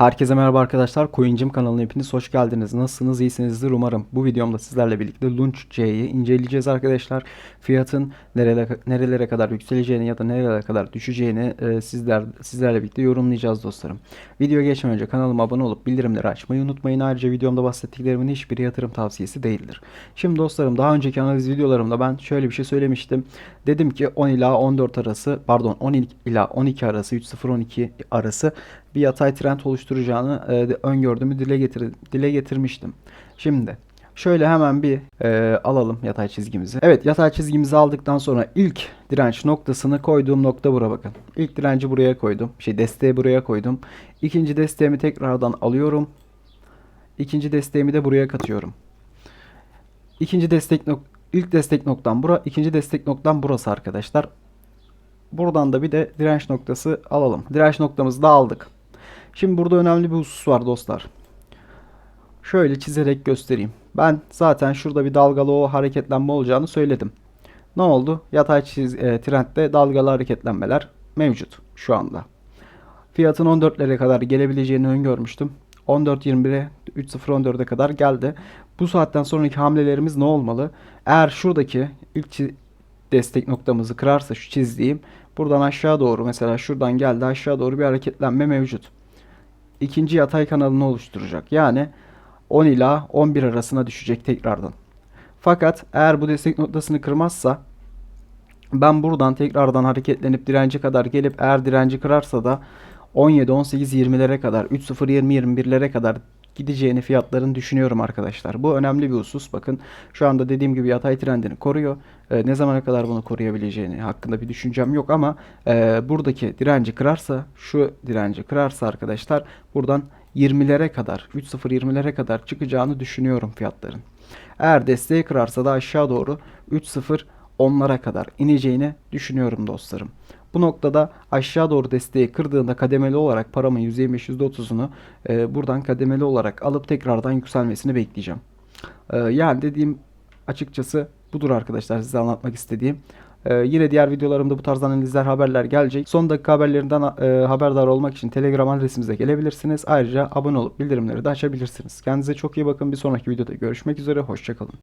Herkese merhaba arkadaşlar. Coincim kanalına hepiniz hoş geldiniz. Nasılsınız? İyisinizdir umarım. Bu videomda sizlerle birlikte Launch C'yi inceleyeceğiz arkadaşlar. Fiyatın nerelere, nerelere kadar yükseleceğini ya da nerelere kadar düşeceğini e, sizler sizlerle birlikte yorumlayacağız dostlarım. Videoya geçmeden önce kanalıma abone olup bildirimleri açmayı unutmayın. Ayrıca videomda bahsettiklerimin hiçbiri yatırım tavsiyesi değildir. Şimdi dostlarım daha önceki analiz videolarımda ben şöyle bir şey söylemiştim. Dedim ki 10 ila 14 arası pardon 10 ila 12 arası 3.0-12 arası bir yatay trend oluşturacağını e, öngördüğümü dile getir dile getirmiştim. Şimdi şöyle hemen bir e, alalım yatay çizgimizi. Evet yatay çizgimizi aldıktan sonra ilk direnç noktasını koyduğum nokta bura bakın. İlk direnci buraya koydum. Şey desteği buraya koydum. İkinci desteğimi tekrardan alıyorum. İkinci desteğimi de buraya katıyorum. İkinci destek nok ilk destek noktam bura, ikinci destek noktam burası arkadaşlar. Buradan da bir de direnç noktası alalım. Direnç noktamızı da aldık. Şimdi burada önemli bir husus var dostlar. Şöyle çizerek göstereyim. Ben zaten şurada bir dalgalı o hareketlenme olacağını söyledim. Ne oldu? Yatay çiz, e, trendde dalgalı hareketlenmeler mevcut şu anda. Fiyatın 14'lere kadar gelebileceğini öngörmüştüm. 14.21'e 3.014'e kadar geldi. Bu saatten sonraki hamlelerimiz ne olmalı? Eğer şuradaki ilk destek noktamızı kırarsa şu çizdiğim buradan aşağı doğru mesela şuradan geldi aşağı doğru bir hareketlenme mevcut. İkinci yatay kanalını oluşturacak. Yani 10 ila 11 arasına düşecek tekrardan. Fakat eğer bu destek noktasını kırmazsa ben buradan tekrardan hareketlenip direnci kadar gelip eğer direnci kırarsa da 17, 18, 20'lere kadar 3.0, 20, 21'lere kadar gideceğini fiyatların düşünüyorum arkadaşlar. Bu önemli bir husus. Bakın şu anda dediğim gibi yatay trendini koruyor. Ee, ne zamana kadar bunu koruyabileceğini hakkında bir düşüncem yok ama e, buradaki direnci kırarsa şu direnci kırarsa arkadaşlar buradan 20'lere kadar 3.0 20'lere kadar çıkacağını düşünüyorum fiyatların. Eğer desteği kırarsa da aşağı doğru 3.0 onlara kadar ineceğini düşünüyorum dostlarım. Bu noktada aşağı doğru desteği kırdığında kademeli olarak paramın %25 %30'unu e, buradan kademeli olarak alıp tekrardan yükselmesini bekleyeceğim. E, yani dediğim açıkçası budur arkadaşlar size anlatmak istediğim. E, yine diğer videolarımda bu tarz analizler haberler gelecek. Son dakika haberlerinden e, haberdar olmak için Telegram adresimize gelebilirsiniz. Ayrıca abone olup bildirimleri de açabilirsiniz. Kendinize çok iyi bakın. Bir sonraki videoda görüşmek üzere. Hoşçakalın.